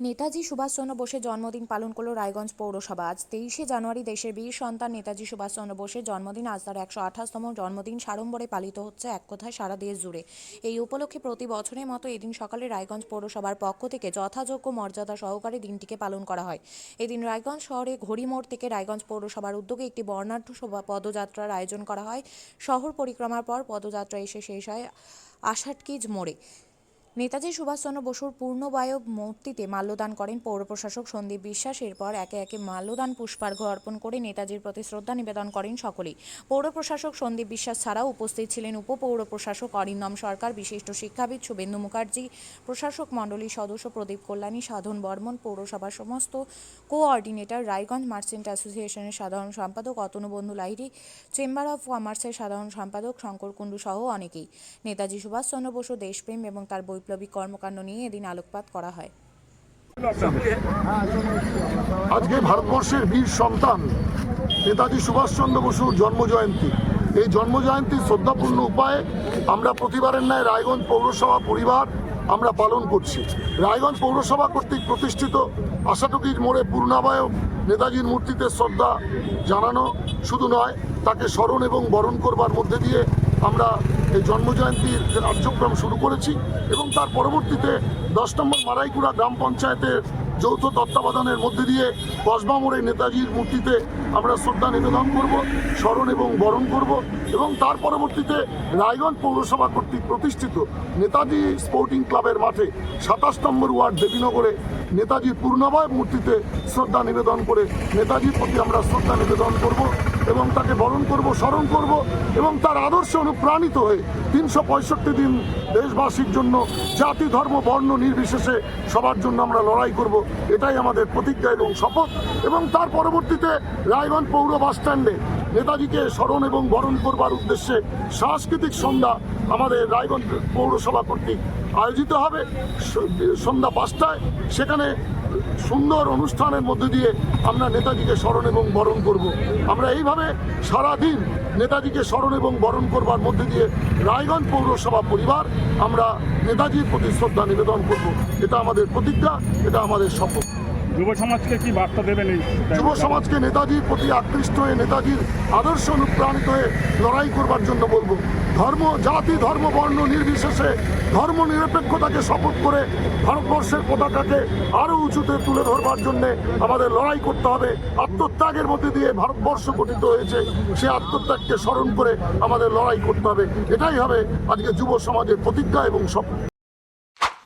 নেতাজি সুভাষচন্দ্র বোসের জন্মদিন পালন করল রায়গঞ্জ পৌরসভা। আজ তেইশে জানুয়ারি দেশের বীর সন্তান নেতাজি সুভাষচন্দ্র বোসের জন্মদিন। আজ তার একশো আঠাশতম জন্মদিন সাড়ম্বরে পালিত হচ্ছে এক কথায় সারা দেশ জুড়ে। এই উপলক্ষে প্রতি বছরের মতো এদিন সকালে রায়গঞ্জ পৌরসভার পক্ষ থেকে যথাযোগ্য মর্যাদা সহকারে দিনটিকে পালন করা হয়। এদিন রায়গঞ্জ শহরে ঘড়িমোড় থেকে রায়গঞ্জ পৌরসভার উদ্যোগে একটি বর্ণাঢ্য শোভা পদযাত্রার আয়োজন করা হয়। শহর পরিক্রমার পর পদযাত্রা এসে শেষ হয় আষাটকিজ মোড়ে। নেতাজি সুভাষচন্দ্র বসুর পূর্ণবায়ব মূর্তিতে মাল্যদান করেন পৌর প্রশাসক সন্দীপ বিশ্বাস। এরপর একে একে মাল্যদান পুষ্পার্ঘ অর্পণ করে নেতাজির প্রতি শ্রদ্ধা নিবেদন করেন সকলেই। পৌর প্রশাসক সন্দীপ বিশ্বাস ছাড়াও উপস্থিত ছিলেন উপপৌর প্রশাসক অরিন্দম সরকার, বিশিষ্ট শিক্ষাবিদ শুভেন্দু মুখার্জি, প্রশাসক মণ্ডলীর সদস্য প্রদীপ কল্যাণী, সাধন বর্মন, পৌরসভার সমস্ত কোঅর্ডিনেটর, রায়গঞ্জ মার্চেন্ট অ্যাসোসিয়েশনের সাধারণ সম্পাদক অতনুবন্ধু লাহিড়ী, চেম্বার অফ কমার্সের সাধারণ সম্পাদক শঙ্কর কুণ্ডু সহ অনেকেই। নেতাজি সুভাষচন্দ্র বসু দেশপ্রেম এবং তার বৈপ্লবিক কর্মকাণ্ড নিয়ে এদিন আলোকপাত করা হয়। আজকে ভারতবর্ষের বীর সন্তান, নেতাজি সুভাষচন্দ্র বসুর জন্মজয়ন্তী। এই জন্মজয়ন্তী শ্রদ্ধাপূর্ণ উপায়ে আমরা প্রতিবারের ন্যায় রায়গঞ্জ পৌরসভা পরিবার আমরা পালন করছি। রায়গঞ্জ পৌরসভা কর্তৃক প্রতিষ্ঠিত আশাটুকির মোড়ে পূর্ণাবায়ক নেতাজির মূর্তিতে শ্রদ্ধা জানানো শুধু নয়, তাকে স্মরণ এবং বরণ করবার মধ্যে দিয়ে আমরা এই জন্মজয়ন্তীর কার্যক্রম শুরু করেছি এবং তার পরবর্তীতে দশ নম্বর মারাইকুড়া গ্রাম পঞ্চায়েতের যৌথ তত্ত্বাবধানের মধ্যে দিয়ে কসবা মোড়ে নেতাজির মূর্তিতে আমরা শ্রদ্ধা নিবেদন করব, স্মরণ এবং বরণ করব এবং তার পরবর্তীতে রায়গঞ্জ পৌরসভা কর্তৃক প্রতিষ্ঠিত নেতাজি স্পোর্টিং ক্লাবের মাঠে সাতাশ নম্বর ওয়ার্ড দেবীনগরে নেতাজির পূর্ণাবয় মূর্তিতে শ্রদ্ধা নিবেদন করে নেতাজির প্রতি আমরা শ্রদ্ধা নিবেদন করব। এবং তাকে বরণ করব, স্মরণ করব এবং তার আদর্শে অনুপ্রাণিত হয়ে তিনশো পঁয়ষট্টি দিন দেশবাসীর জন্য জাতি, ধর্ম, বর্ণ নির্বিশেষে সবার জন্য আমরা লড়াই করব। এটাই আমাদের প্রতিজ্ঞা এবং শপথ এবং তার পরবর্তীতে রায়গঞ্জ পৌর বাস স্ট্যান্ডে নেতাজিকে স্মরণ এবং বরণ করবার উদ্দেশ্যে সাংস্কৃতিক সন্ধ্যা আমাদের রায়গঞ্জ পৌরসভা কর্তৃক আয়োজিত হবে। সন্ধ্যা পাঁচটায়। সেখানে সুন্দর অনুষ্ঠানের মধ্যে দিয়ে আমরা নেতাজিকে স্মরণ এবং বরণ করব। আমরা এইভাবে সারাদিন নেতাজিকে স্মরণ এবং বরণ করবার মধ্যে দিয়ে রায়গঞ্জ পৌরসভা পরিবার আমরা নেতাজির প্রতি শ্রদ্ধা নিবেদন করব। এটা আমাদের প্রতিজ্ঞা, এটা আমাদের শপথ। যুব সমাজকে কি বার্তা দেবেন এই যুব সমাজকে নেতাজির প্রতি আকৃষ্ট হয়ে, নেতাজির আদর্শ অনুপ্রাণিত হয়ে লড়াই করবার জন্য বলব। ধর্ম, জাতি, ধর্ম, বর্ণ নির্বিশেষে ধর্ম নিরপেক্ষতাকে শপথ করে ভারতবর্ষের পতাকাকে আরও উঁচুতে তুলে ধরবার জন্যে আমাদের লড়াই করতে হবে। আত্মত্যাগের মধ্যে দিয়ে ভারতবর্ষ গঠিত হয়েছে, সে আত্মত্যাগকে স্মরণ করে আমাদের লড়াই করতে হবে। এটাই হবে আজকে যুব সমাজের প্রতিজ্ঞা এবং শপথ